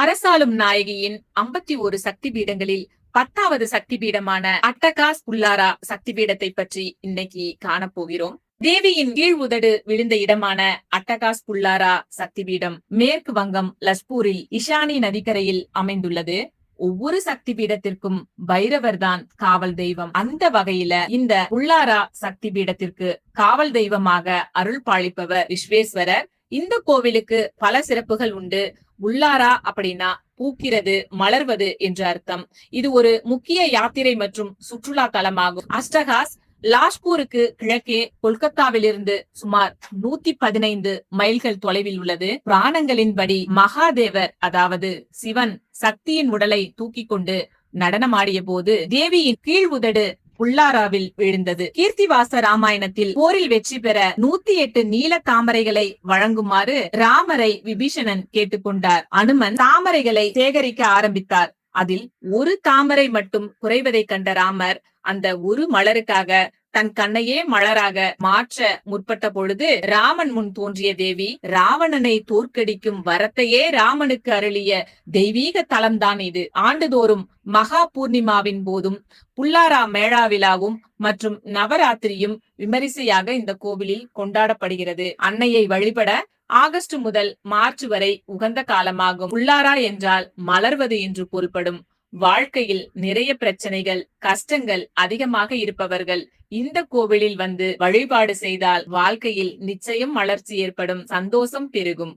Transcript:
அரசாளும் நாயகியின் ஐம்பத்தி ஒரு சக்தி பீடங்களில் பத்தாவது சக்தி பீடமான அட்டகாஸ் புல்லாரா சக்தி பீடத்தை பற்றி இன்னைக்கு காணப்போகிறோம். தேவியின் கீழ் உதடு விழுந்த இடமான அட்டகாஸ் புல்லாரா சக்தி பீடம் மேற்கு வங்கம் லஸ்பூரில் இஷானி நதிக்கரையில் அமைந்துள்ளது. ஒவ்வொரு சக்தி பீடத்திற்கும் பைரவர் தான் காவல் தெய்வம். அந்த வகையில இந்த புல்லாரா சக்தி பீடத்திற்கு காவல் தெய்வமாக அருள் பாலிப்பவர் விஸ்வேஸ்வரர். இந்த கோவிலுக்கு பல சிறப்புகள் உண்டு. உள்ளாரா அப்படின்னா பூக்கிறது மலர்வது என்று அர்த்தம். இது ஒரு முக்கிய யாத்திரை மற்றும் சுற்றுலா தலமாகும். அஸ்டகாஸ் லாஷ்பூருக்கு கிழக்கே கொல்கத்தாவிலிருந்து சுமார் நூத்தி பதினைந்து மைல்கள் தொலைவில் உள்ளது. புராணங்களின்படி மகாதேவர் அதாவது சிவன் சக்தியின் உடலை தூக்கி கொண்டு நடனமாடிய போது தேவியின் கீழ் உதடு புல்லாராவில் விழுந்தது கீர்த்திவாச ராமாயணத்தில் போரில் வெற்றி பெற நூத்தி எட்டு நீல தாமரைகளை வழங்குமாறு ராமரை விபீஷணன் கேட்டுக்கொண்டார். அனுமன் தாமரைகளை சேகரிக்க ஆரம்பித்தார். அதில் ஒரு தாமரை மட்டும் குறைவதை கண்ட ராமர் அந்த ஒரு மலருக்காக தன் கண்ணையே மலராக மாற்ற முற்பட்ட பொழுது ராமன் முன் தோன்றிய தேவி ராவணனை தோற்கடிக்கும் வரத்தையே ராமனுக்கு அருளிய தெய்வீக தலம்தான் இது. ஆண்டுதோறும் மகா பூர்ணிமாவின் போதும் புல்லாரா மேளா விழாவும் மற்றும் நவராத்திரியும் விமரிசையாக இந்த கோவிலில் கொண்டாடப்படுகிறது. அன்னையை வழிபட ஆகஸ்ட் முதல் மார்ச் வரை உகந்த காலமாகும். புல்லாரா என்றால் மலர்வது என்று பொருள்படும் வாழ்க்கையில் நிறைய பிரச்சனைகள் கஷ்டங்கள் அதிகமாக இருப்பவர்கள் இந்த கோவிலில் வந்து வழிபாடு செய்தால் வாழ்க்கையில் நிச்சயம் வளர்ச்சி ஏற்படும் சந்தோஷம் பெருகும்.